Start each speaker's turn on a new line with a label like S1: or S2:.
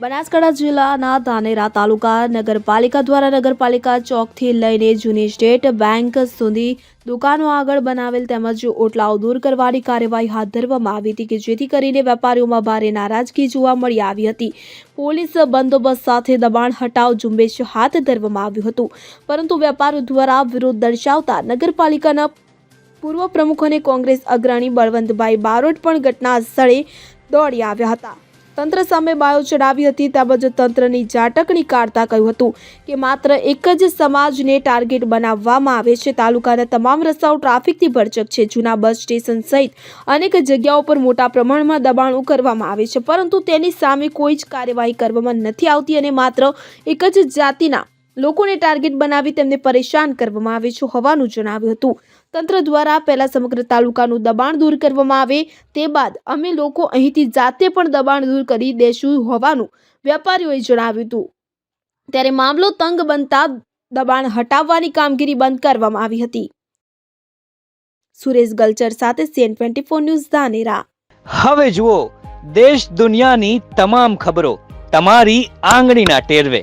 S1: બનાસકાંઠા જિલ્લાના ધાનેરા તાલુકા નગરપાલિકા દ્વારા નગરપાલિકા ચોકથી લઈને જૂની સ્ટેટ બેંક સુધી દુકાનો આગળ બનાવેલ તેમજ ઓટલાઓ દૂર કરવાની કાર્યવાહી હાથ ધરવામાં આવી હતી કે જેથી કરીને વેપારીઓમાં ભારે નારાજગી જોવા મળી આવી હતી. પોલીસ બંદોબસ્ત સાથે દબાણ હટાવ ઝુંબેશ હાથ ધરવામાં આવ્યું હતું. પરંતુ વેપારીઓ દ્વારા વિરોધ દર્શાવતા નગરપાલિકાના પૂર્વ પ્રમુખ અને કોંગ્રેસ અગ્રણી બળવંતભાઈ બારોટ પણ ઘટના સ્થળે દોડી આવ્યા હતા. તંત્ર સામે બાયો ચડાવી હતી. તેમજ તંત્રની ઝાટકણી કાઢતા કહ્યું હતું કે માત્ર એક જ સમાજને ટાર્ગેટ બનાવવામાં આવે છે. તાલુકાના તમામ રસ્તાઓ ટ્રાફિકથી ભરચક છે. જૂના બસ સ્ટેશન સહિત અનેક જગ્યાઓ પર મોટા પ્રમાણમાં દબાણો કરવામાં આવે છે. પરંતુ તેની સામે કોઈ જ કાર્યવાહી કરવામાં નથી આવતી અને માત્ર એક જ જાતિના લોકોને ટાર્ગેટ બનાવી તેમને પરેશાન કરવામાં આવે છે હોવાનું જણાવ્યું હતું. તંત્ર દ્વારા પહેલાં સમગ્ર તાલુકાનું દબાણ દૂર કરવામાં આવે તે બાદ અમે લોકો અહીંથી જાતે પણ દબાણ દૂર કરી દેશું હોવાનું વેપારીઓએ જણાવ્યું હતું. ત્યારે મામલો તંગ બનતા દબાણ હટાવવાની કામગીરી બંધ કરવામાં આવી હતી. સુરેશ ગલચર સાથે CN twenty four news Dhanera.
S2: હવે જુઓ, દેશ દુનિયાની તમામ ખબરો તમારી આંગળીના ટેરવે.